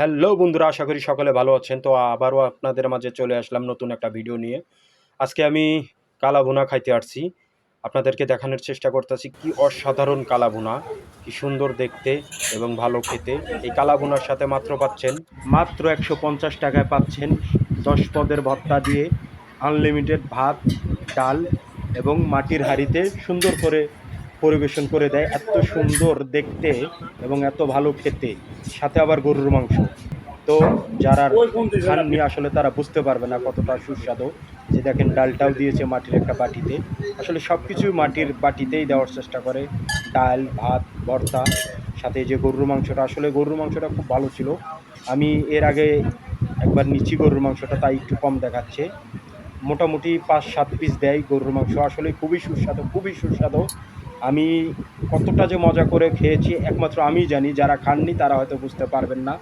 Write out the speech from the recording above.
Hello বন্ধুরা, আশা করি সকলে ভালো আছেন। তো আবারও আপনাদের মাঝে চলে আসলাম নতুন একটা ভিডিও নিয়ে। আজকে আমি কালা ভুনা খাইতে আসছি। আপনাদেরকে দেখানোর চেষ্টা করতেছি কি অসাধারণ কালা ভুনা কি সুন্দর দেখতে এবং ভালো খেতে। এই কালা ভুনার সাথে মাত্র পাচ্ছেন, মাত্র একশো পঞ্চাশ টাকায় পাচ্ছেন দশ পদের ভর্তা দিয়ে আনলিমিটেড ভাত, ডাল এবং মাটির হাঁড়িতে সুন্দর করে পরিবেশন করে দেয় এত সুন্দর দেখতে এবং এত ভালো খেতে। সাথে আবার গরুর মাংস। তো যারা খাননি আসলে তারা বুঝতে পারবে না কতটা সুস্বাদু। যে দেখেন ডালটাও দিয়েছে মাটির একটা বাটিতে। আসলে সব কিছুই মাটির বাটিতেই দেওয়ার চেষ্টা করে। ডাল, ভাত, ভর্তা। সাথে যে গরুর মাংসটা, আসলে গরুর মাংসটা খুব ভালো ছিল। আমি এর আগে একবার নিচ্ছি গরুর মাংসটা, তাই একটু কম দেখাচ্ছে। মোটামুটি পাঁচ সাত পিস দেয় গরুর মাংস। আসলে খুবই সুস্বাদু খুবই সুস্বাদু। আমি কতটা যে মজা করে খেয়েছি, একমাত্র আমি জানি, যারা খাননি তারা হয়তো বুঝতে পারবেন না।